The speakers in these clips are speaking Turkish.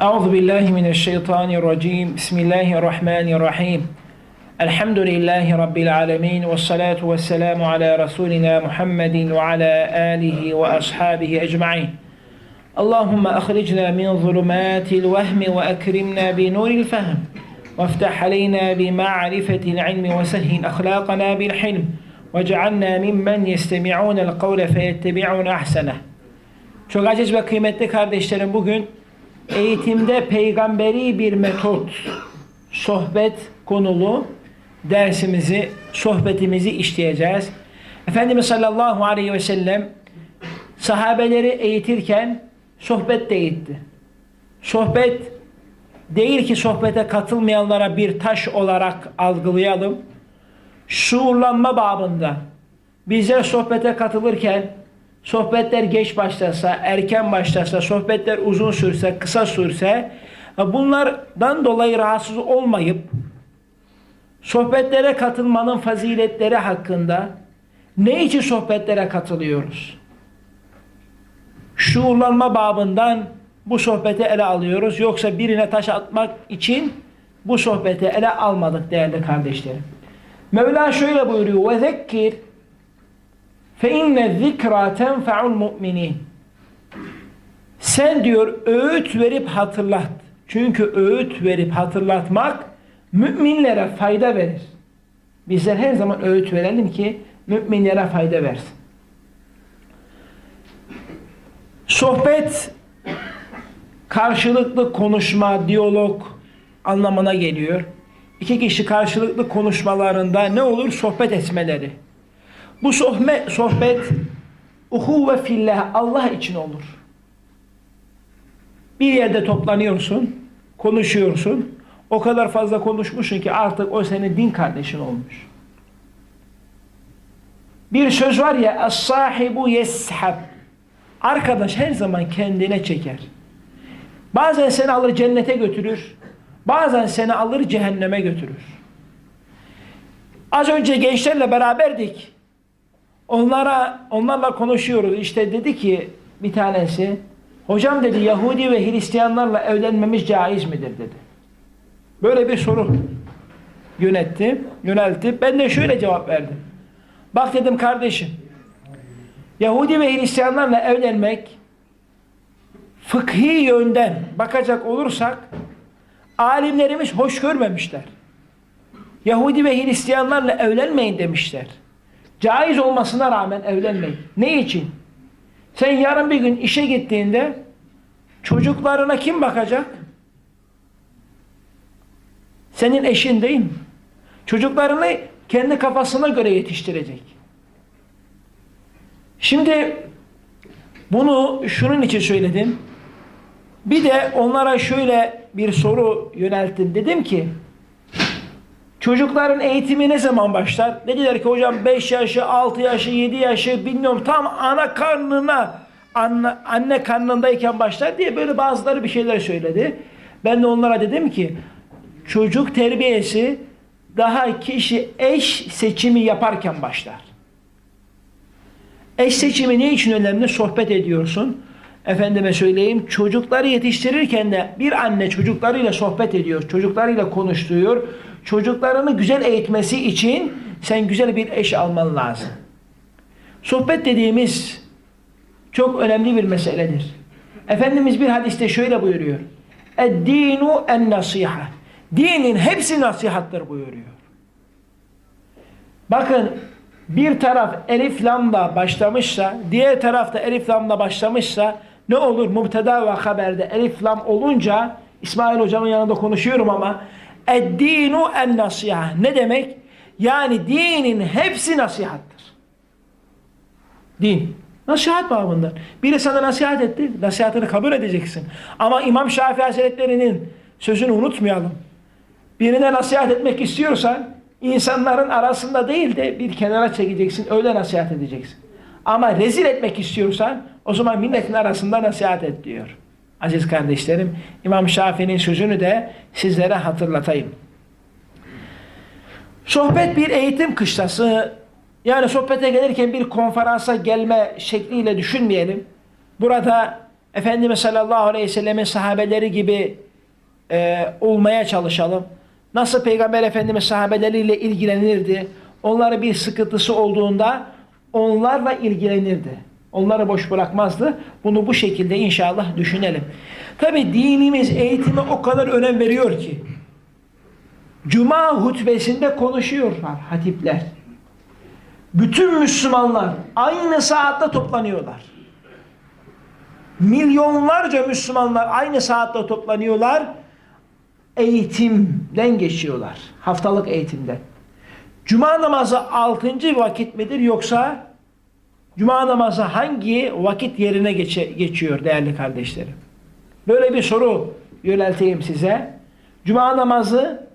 أعوذ بالله من الشيطان الرجيم. بسم الله الرحمن الرحيم. الحمد لله رب العالمين والصلاة والسلام على رسولنا محمد وعلى آله وأصحابه أجمعين. اللهم أخرجنا من ظلمات الوهم وأكرمنا بنور الفهم وافتح علينا بمعرفة العلم وسهل أخلاقنا بالحلم واجعلنا ممن يستمعون القول فيتبعون أحسنه. Çok aziz ve kıymetli kardeşlerim bugün eğitimde peygamberi bir metot, sohbet konulu dersimizi, sohbetimizi işleyeceğiz. Efendimiz sallallahu aleyhi ve sellem sahabeleri eğitirken sohbet de eğitti. Sohbet değil ki sohbete katılmayanlara bir taş olarak algılayalım. Şuurlanma babında bizler sohbete katılırken sohbetler geç başlasa, erken başlasa, sohbetler uzun sürse, kısa sürse bunlardan dolayı rahatsız olmayıp sohbetlere katılmanın faziletleri hakkında ne için sohbetlere katılıyoruz? Şuurlanma babından bu sohbeti ele alıyoruz. Yoksa birine taş atmak için bu sohbeti ele almadık değerli kardeşlerim. Mevla şöyle buyuruyor. Ve inne zikra tenfa'ul mu'minin. Sen diyor öğüt verip hatırlat. Çünkü öğüt verip hatırlatmak müminlere fayda verir. Bizler her zaman öğüt verelim ki müminlere fayda versin. Sohbet karşılıklı konuşma, diyalog anlamına geliyor. İki kişi karşılıklı konuşmalarında ne olur? Sohbet etmeleri. Bu sohbet, sohbet uhuve fillah Allah için olur. Bir yerde toplanıyorsun, konuşuyorsun. O kadar fazla konuşmuşsun ki artık o senin din kardeşin olmuş. Bir söz var ya as-sahibu yeshab. Arkadaş her zaman kendine çeker. Bazen seni alır cennete götürür. Bazen seni alır cehenneme götürür. Az önce gençlerle beraberdik. Onlara onlarla konuşuyoruz. İşte dedi ki bir tanesi hocam dedi Yahudi ve Hristiyanlarla evlenmemiz caiz midir dedi. Böyle bir soru yönetti, yöneltti. Ben de şöyle cevap verdim. Bak dedim kardeşim Yahudi ve Hristiyanlarla evlenmek fıkhi yönden bakacak olursak alimlerimiz hoş görmemişler. Yahudi ve Hristiyanlarla evlenmeyin demişler. Caiz olmasına rağmen evlenmeyin. Ne için? Sen yarın bir gün işe gittiğinde çocuklarına kim bakacak? Senin eşin değil mi? Çocuklarını kendi kafasına göre yetiştirecek. Şimdi bunu şunun için söyledim. Bir de onlara şöyle bir soru yönelttim. Dedim ki çocukların eğitimi ne zaman başlar? Dediler ki hocam 5 yaşı, 6 yaşı, 7 yaşı bilmiyorum tam ana karnına anne, anne karnındayken başlar diye böyle bazıları bir şeyler söyledi. Ben de onlara dedim ki çocuk terbiyesi daha kişi eş seçimi yaparken başlar. Eş seçimi ne için önemli? Sohbet ediyorsun. Efendime söyleyeyim çocukları yetiştirirken de bir anne çocuklarıyla sohbet ediyor. Çocuklarıyla konuşturuyor. Çocuklarını güzel eğitmesi için sen güzel bir eş alman lazım. Sohbet dediğimiz çok önemli bir meseledir. Efendimiz bir hadiste şöyle buyuruyor. Ed-dinu en-nasiha. Dinin hepsi nasihattır buyuruyor. Bakın bir taraf elif lamla başlamışsa, diğer tarafta elif lamla başlamışsa ne olur? Mubteda ve haberde elif lam olunca İsmail hocamın yanında konuşuyorum ama eddinu en nasiha. Ne demek? Yani dinin hepsi nasihattır. Din. Nasihat babından. Biri sana nasihat etti. Nasihatını kabul edeceksin. Ama İmam Şafii Hazretleri'nin sözünü unutmayalım. Birine nasihat etmek istiyorsan insanların arasında değil de bir kenara çekeceksin. Öyle nasihat edeceksin. Ama rezil etmek istiyorsan o zaman milletin arasında nasihat et diyor. Aziz kardeşlerim İmam Şafii'nin sözünü de sizlere hatırlatayım. Sohbet bir eğitim kışlası. Yani sohbete gelirken bir konferansa gelme şekliyle düşünmeyelim. Burada Efendimiz sallallahu aleyhi ve sellemin sahabeleri gibi e, olmaya çalışalım. Nasıl Peygamber Efendimiz sahabeleriyle ilgilenirdi? Onlara bir sıkıntısı olduğunda onlarla ilgilenirdi. Onları boş bırakmazdı. Bunu bu şekilde inşallah düşünelim. Tabi dinimiz eğitime o kadar önem veriyor ki. Cuma hutbesinde konuşuyorlar hatipler. Bütün Müslümanlar aynı saatte toplanıyorlar. Milyonlarca Müslümanlar aynı saatte toplanıyorlar. Eğitimden geçiyorlar. Haftalık eğitimden. Cuma namazı altıncı vakit midir yoksa Cuma namazı hangi vakit yerine geçe, geçiyor değerli kardeşlerim? Böyle bir soru yönelteyim size. Cuma namazı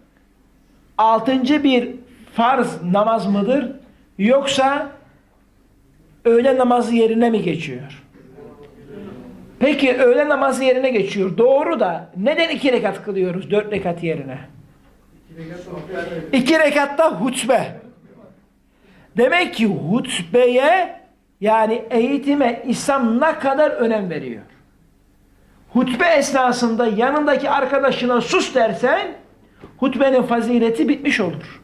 altıncı bir farz namaz mıdır? Yoksa öğle namazı yerine mi geçiyor? Peki öğle namazı yerine geçiyor. Doğru da neden iki rekat kılıyoruz dört rekat yerine? İki rekatta hutbe. Demek ki hutbeye yani eğitime İslam ne kadar önem veriyor. Hutbe esnasında yanındaki arkadaşına sus dersen hutbenin fazileti bitmiş olur.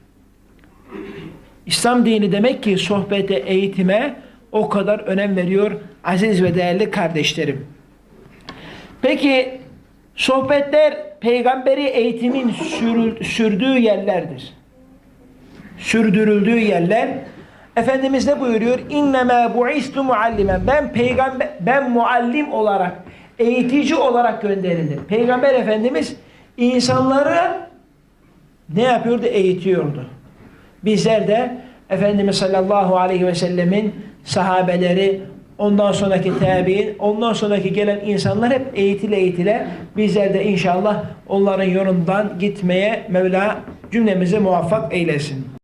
İslam dini demek ki sohbete, eğitime o kadar önem veriyor aziz ve değerli kardeşlerim. Peki sohbetler peygamberi eğitimin sürdüğü yerlerdir. Sürdürüldüğü yerler. Efendimiz ne buyuruyor? İnnemâ bu'istu muallimen. Ben peygamber ben muallim olarak, eğitici olarak gönderildim. Peygamber Efendimiz insanları ne yapıyordu? Eğitiyordu. Bizler de Efendimiz sallallahu aleyhi ve sellemin sahabeleri, ondan sonraki tabi'in, ondan sonraki gelen insanlar hep eğitile eğitile bizler de inşallah onların yolundan gitmeye Mevla cümlemizi muvaffak eylesin.